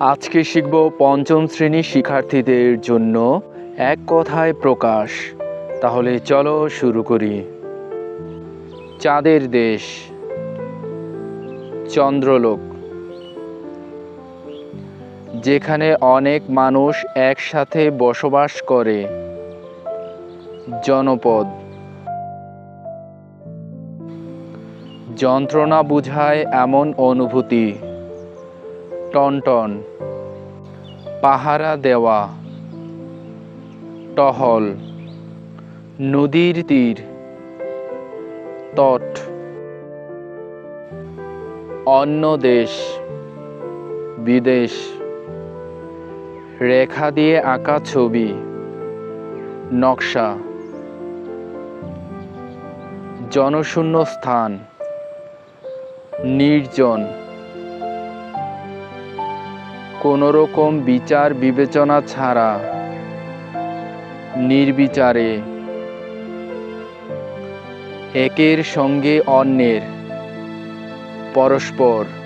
আজকে শিখব পঞ্চম শ্রেণির শিক্ষার্থীদের জন্য এক কথায় প্রকাশ। তাহলে চলো শুরু করি। চাঁদের দেশ। চন্দ্রলোক। যেখানে অনেক মানুষ একসাথে বসবাস করে। জনপদ। যন্ত্রণা বুঝায় এমন অনুভূতি। টনটন পাহারা দেওয়া। টহল। নদীর তীর। তট। অন্য দেশ। বিদেশ। রেখা দিয়ে আঁকা ছবি। নকশা। জনশূন্য স্থান। নির্জন। কোনো রকম বিচার বিবেচনা ছাড়া। নির্বিচারে। একের সঙ্গে অন্যের। পরস্পর।